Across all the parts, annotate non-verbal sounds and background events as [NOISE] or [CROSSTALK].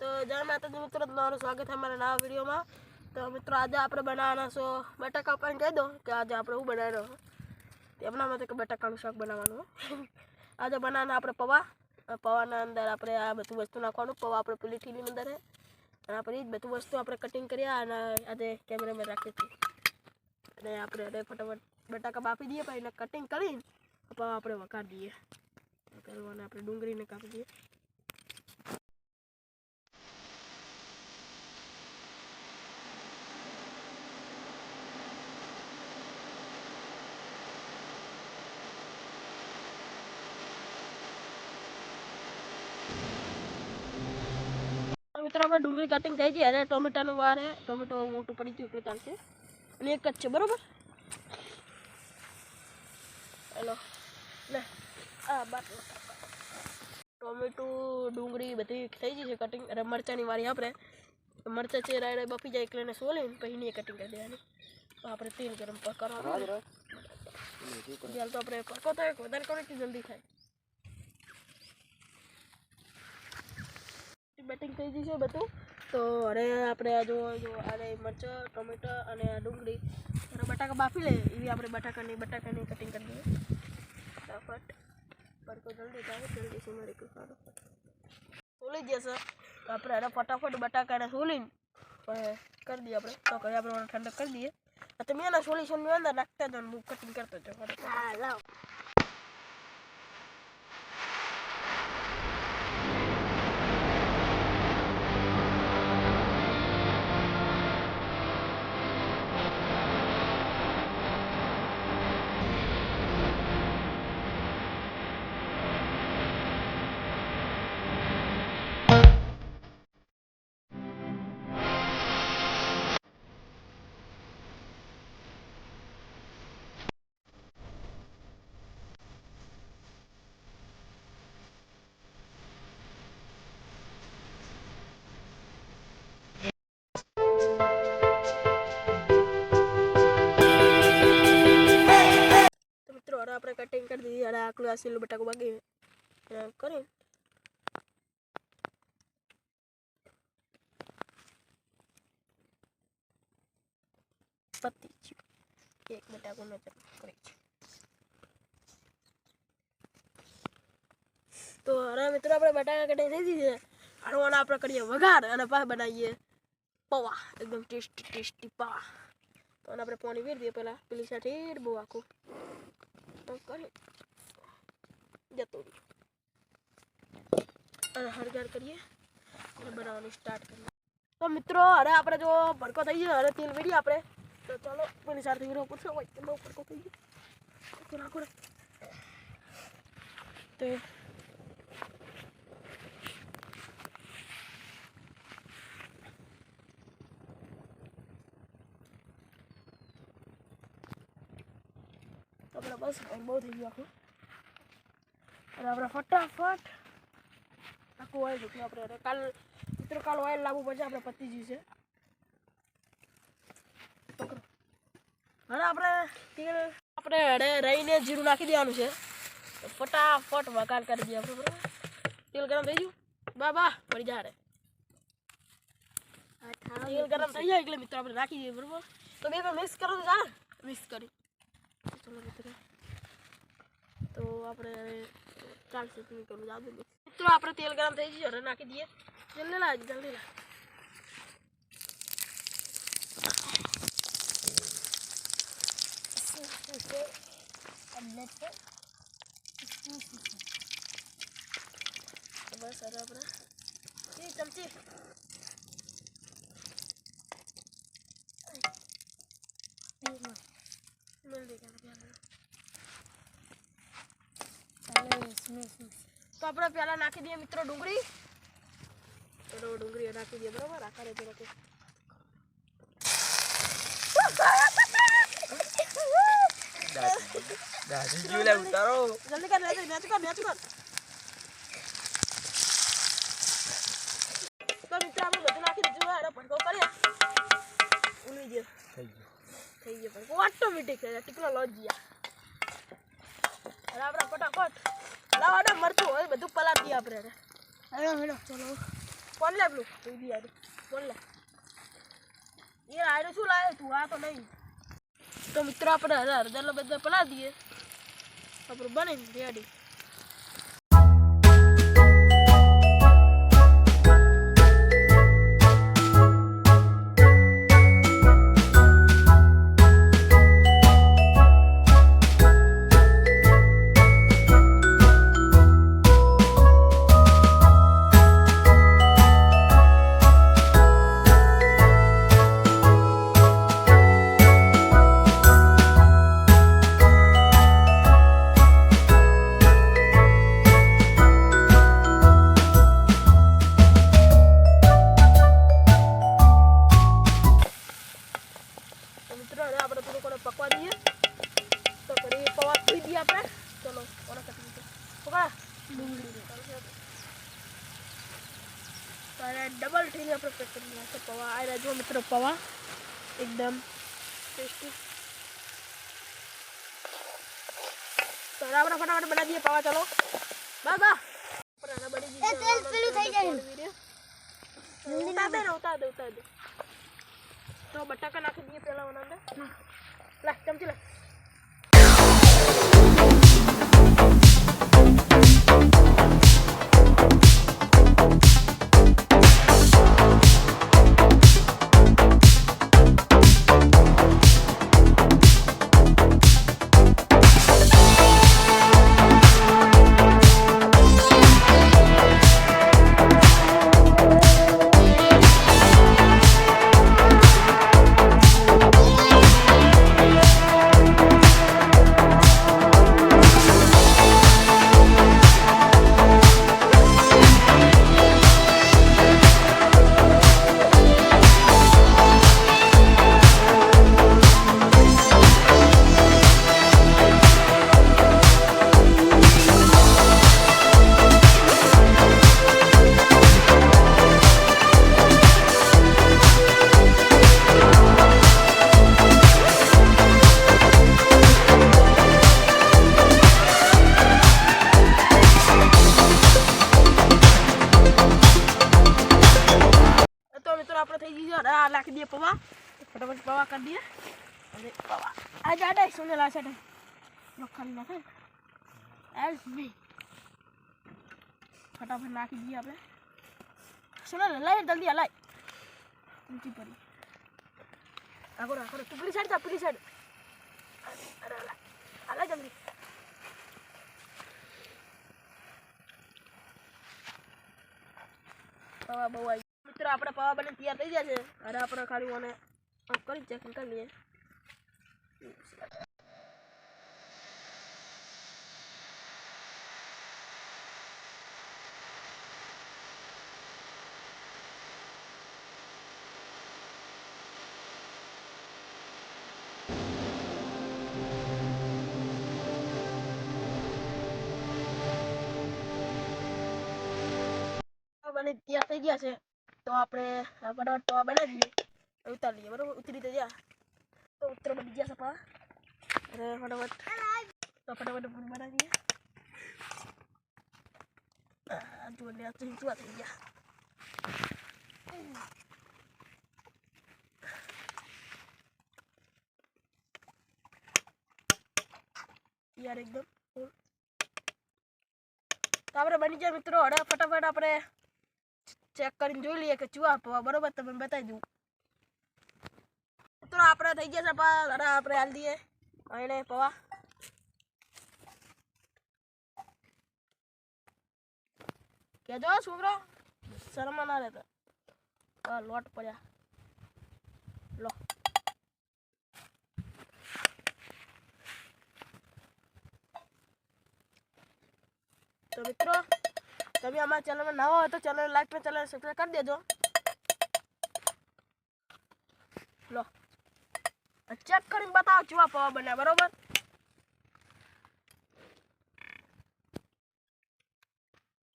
તો જય માતાજી મિત્રો, તમારું સ્વાગત છે અમારા નવા વિડીયોમાં. તો મિત્રો, આજે આપણે બનાવવાના છો બટાકા પણ કહી દો કે આજે આપણે હું બનાવ્યો એમના માટે કે બટાકાનું શાક બનાવવાનું [LAUGHS] આજે બનાવવાના આપણે પૌવા. પૌવાના અંદર આપણે આ બધું વસ્તુ નાખવાનું. પૌવા આપણે પેલી ઠીની અંદર અને આપણે એ જ બધું વસ્તુ આપણે કટિંગ કર્યા અને આજે કેમેરામાં રાખીએ છીએ અને આપણે હવે ફટાફટ બટાકા બાફી દઈએ, પછી એને કટિંગ કરીને પૌવા આપણે વઘાર દઈએ. કરવાના આપણે ડુંગળીને કાપી દઈએ. મિત્રો ડુંગળી કટિંગ થઈ ગઈ અને ટોમેટાનું વાર ટોમેટો મોટું પડી ગયું એટલે ચાલશે અને એક જ છે બરોબર? હેલો. લે આ બાર ટોમેટું ડુંગળી બધી થઈ ગઈ છે કટિંગ અને મરચાંની વારી આપણે મરચાં છે રાયડે બફી જાય એટલે એને સોલીને પછી એની કટિંગ કરી દેવાની. આપણે તેલ ગરમ કરવાનું. તેલ તો આપણે પકો થાય વધારે કરો કે જલ્દી થાય? બેટિંગ થઈ ગઈ છે બધું. તો હવે આપણે આ જો જો આને મરચાં, ટમેટા અને ડુંગળી. અને બટાકા બાફી લે. એવી આપણે બટાકાની બટાકાની કટિંગ કરી દઈએ. ફટાફટ. પડકો જલ્દી થાય, જલ્દી છે મારી સારું સોલી જશે તો આપણે અરે ફટાફટ બટાકાને સોલીને પણ કરી દઈએ આપણે. તો કરી આપણે ઠંડક કરી દઈએ. તમે એના સોલ્યુશનની અંદર નાખતા જાઓ હું કટિંગ કરતો જાઉં. લાવ. આ સીલું બટાકું બાકી છે. એને કરી પતી ગયું. એક બટાકું નજર છે. તો હવે મિત્રો આપણે બટાકા કટાઈ થઈ દીધી અને હળવાના આપણે કરીએ વઘાર અને પાછા બનાવીએ પૌવા. એકદમ ટેસ્ટી ટેસ્ટી પૌવા. તો આપણે પાણી વેરી દઈએ પહેલાં. પેલી સાથે બહુ આખું. કરી જતો રહ્યો અને હળગાર કરીએ અને બનાવવાનું સ્ટાર્ટ કરીએ તો મિત્રો હવે આપણે જો ભડકો થઈ ગયો હવે તેલ વેડીએ આપણે તો ચાલો મને સાથે હીરો પૂછો ભડકો થઈ ગયો રાખો. તો બસ બહુ થઈ ગયું આખું અને આપણે ફટાફટ આખું ઓઇલ મૂક્યું આપણે કાલ મિત્રો ઓઇલ લાવવું પડશે આપણે પતિજી છે હવે આપણે તેલ આપણે હડે રહીને જીરું નાખી દેવાનું છે ફટાફટ વઘાર કરી દઈએ આપણે બરાબર તેલ ગરમ થઈ ગયું બા બા મળી જા રે તેલ ગરમ થઈ જાય એટલે મિત્રો આપણે રાખી દઈએ બરાબર તો બે મિક્સ કરો તો જા મિક્સ કરી ચલો મિત્રો તો આપણે ચાલશે, તમે કરું જાવ દે. મિત્રો આપણે તેલ ગરમ થઈ ગયું હવે નાખી દઈએ. જલ્દી લાવ જલ્દી લાવ. ચમચી મિલ દે તો આપણે પહેલા નાખી દઈએ મિત્રો ડુંગળી. બરોબર ડુંગળી નાખી દઈએ બરોબર? આખા રીતે નાખી દાદી જીવ લે ઉતારો. જલ્દી કર જલ્દી મેચ કર મેચ કર તો મિત્રો આપણે બધું નાખી દીધું હોય અને ભડકો કરીએ. ઉલી ગયો. થઈ ગયું. થઈ ગયો ભડકો. ઓટોમેટિક થઈ જાય ટેકનોલોજી અને આપણે ફટાફટ. લાવાડા મરતું હોય બધું પલાતી આપણે હેડો હેડો ચલો. કોણ લે પેલું ઊભી યાર કોણ લે? એ આયરો શું લાવે? તું આ તો નહીં. તો મિત્રો આપણે હજાર હજારનો બધા પલા દઈએ. આપણું બની રેડી પવા. આ રહ્યા જો મિત્રો પૌવા. એકદમ ટેસ્ટી આપણે ફટાફટ બના દઈએ પૌવા. ચાલો. બા બા. આપણે આને તેલ પેલું થઈ જાય. ઉતાર દે ને ઉતાર દે ઉતાર દે. તો બટાકા નાખી દઈએ પહેલા ઓના અંદર. લા ચમચી લા. દઈએ અને પવા આ જાડે સુને લા છે. ખાલી નાખે એલ્સ બી. ફટાફટ નાખી દઈએ આપણે. સુને લાઈ જલ્દી હલાય ઊંચી પડી. આગળ આગળ તું પેલી સાઈડ જા પેલી સાઈડ. અરે હલાય જલ્દી. પવા બહુ આવી. મિત્રો, આપણે પવા બને તૈયાર થઈ ગયા છે. અરે, આપણે ખાલી મને આમ કરી ચેક કરી લઈએ પવા બને ત્યાં થઈ ગયા છે તો આપણે ફટાફટ પવા બનાવી દઈએ હવે ઉતાર લઈએ બરાબર ઉતરી તો જા તો ઉતર બની ગયા છે પવા અરે ફટાફટ તો ફટાફટ પૂરી બનાવી દઈએ આ જુઓ લે આ ચીચવા થઈ ગયા યાર એકદમ full. તો આપણે બની જાય મિત્રો હવે ફટાફટ આપણે ચેક કરીને જોઈ લઈએ કે ચૂવા પવા બરોબર તમને બતાવી દઉં મિત્રો આપણે થઈ ગયા છે પા અરે આપણે હાલ દઈએ. એને પવા. કેજો છોકરો. શરમમાં ના રહેતા. હા લોટ પડ્યા. લો. તો મિત્રો, તમે અમારા ચેનલમાં નવા હોય તો ચેનલ લાઈક ને ચેનલ સબસ્ક્રાઈબ કરી દેજો. લો. ચેક કરીને બતાવો ચૂવા પવા બને બરોબર?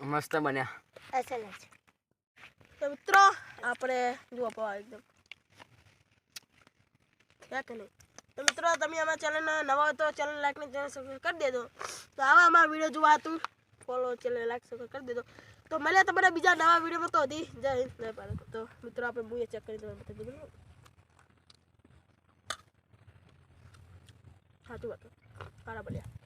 મસ્ત બન્યા. છે તો મિત્રો આપણે જુઓ પવા એકદમ. થયા કે નહીં? તો મિત્રો તમે અમારા ચેનલ નવા હોય તો ચેનલ લાઈક ને ચેનલ સબસ્ક્રાઈબ કરી દેજો. તો આવા અમારા વીડિયો જોવા હતું ફોલો ચેનલ લાઈક સબસ્ક્રાઈબ કરી દેજો. તો તો મળ્યા તમારા બીજા નવા વિડીયોમાં તો હતી જય હિન્દ જય ભારત. તો મિત્રો આપણે મૂવીએ ચેક કરી તમને વાત સારા બોલ્યા